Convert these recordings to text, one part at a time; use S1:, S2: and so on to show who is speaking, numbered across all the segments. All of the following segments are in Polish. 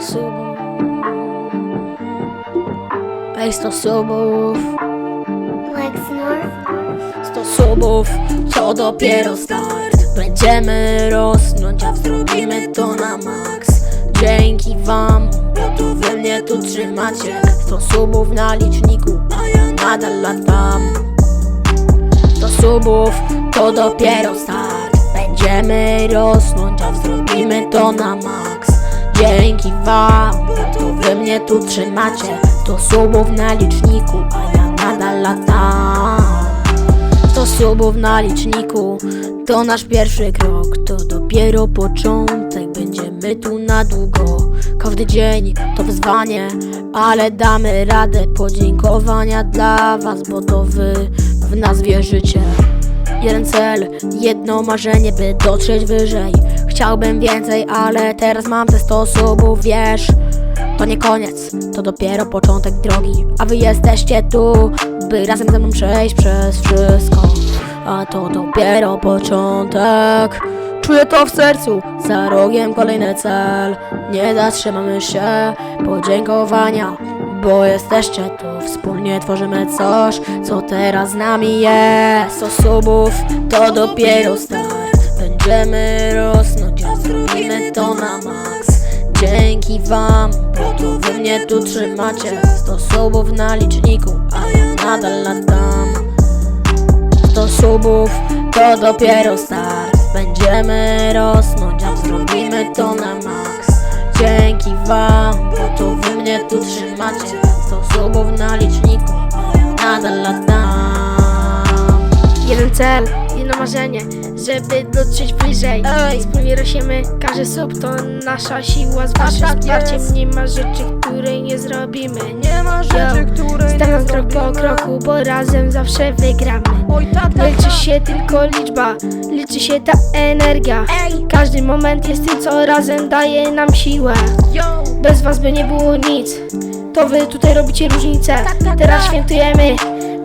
S1: subów. Ej, 100 subów.
S2: Lexnor,
S1: 100 subów, to dopiero start. Będziemy rosnąć, a zrobimy to na max Dzięki wam, bo to wy mnie tu trzymacie. 100 subów na liczniku, a ja nadal latam. 100 subów, to dopiero start. Będziemy rosnąć, a zrobimy to na max Dzięki wam, to wy mnie tu trzymacie. 100 subów na liczniku, a ja nadal latam. 100 subów na liczniku To nasz pierwszy krok. To dopiero początek Będziemy tu na długo. Każdy dzień to wyzwanie Ale damy radę. Podziękowania dla was Bo to wy w nas wierzycie Jeden cel, jedno marzenie, by dotrzeć wyżej. Chciałbym więcej, ale teraz mam te 100 subów, wiesz? To nie koniec, to dopiero początek drogi. A wy jesteście tu, by razem ze mną przejść przez wszystko. A to dopiero początek. Czuję to w sercu, za rogiem kolejny cel. Nie zatrzymamy się, podziękowania Bo jesteście tu, wspólnie tworzymy coś Co teraz z nami jest. 100 subów, to dopiero start. Będziemy rosnąć, a zrobimy to na max Dzięki wam, bo to wy mnie tu trzymacie. 100 subów na liczniku, a ja nadal latam. 100 subów to dopiero start. Będziemy rosnąć, a zrobimy to na max Dzięki wam, bo to wy mnie tu trzymacie 100 subów na liczniku, nadal latam.
S3: Jeden cel, jedno marzenie, żeby dotrzeć wyżej
S1: Ej.
S3: Wspólnie rośniemy, każdy sub to nasza siła Z waszym
S1: tak
S3: wsparciem
S1: jest.
S3: nie ma rzeczy, której nie zrobimy
S1: Nie ma rzeczy, której nie
S3: Stawiam krok po
S1: zrobimy.
S3: kroku, bo razem zawsze wygramy
S1: Oj tak, tak,
S3: Liczy
S1: tak.
S3: się tylko liczba, liczy się ta energia
S1: Ej,
S3: Każdy moment jest tym, co razem daje nam siłę
S1: yo
S3: Bez was by nie było nic To wy tutaj robicie różnicę
S1: tak,
S3: Teraz
S1: tak.
S3: świętujemy,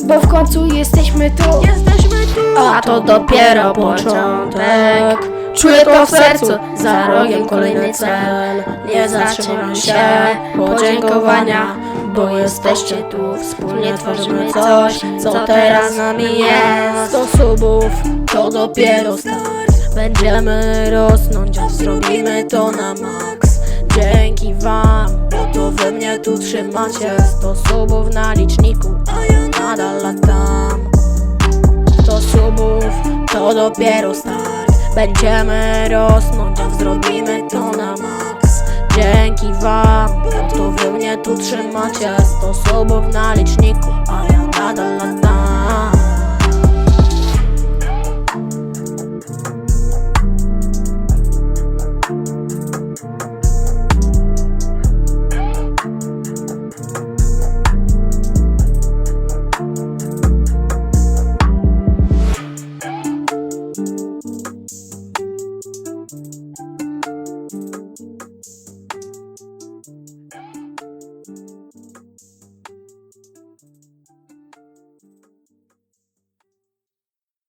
S3: bo w końcu jesteśmy tu
S1: Jesteśmy tu To dopiero początek. Czuję to w sercu Za rogiem kolejny cel. Nie zatrzymamy się Podziękowania Bo jesteście tu Wspólnie tworzymy coś Co teraz nami jest. 100 subów To dopiero start. Będziemy rosnąć A zrobimy to na max Dzięki wam Bo to wy mnie tu trzymacie. 100 subów na liczniku A ja nadal latam 100 subów to dopiero start. Będziemy rosnąć, a zrobimy to na max Dzięki wam, bo to wy mnie tu trzymacie. 100 subów na liczniku, a ja nadal latam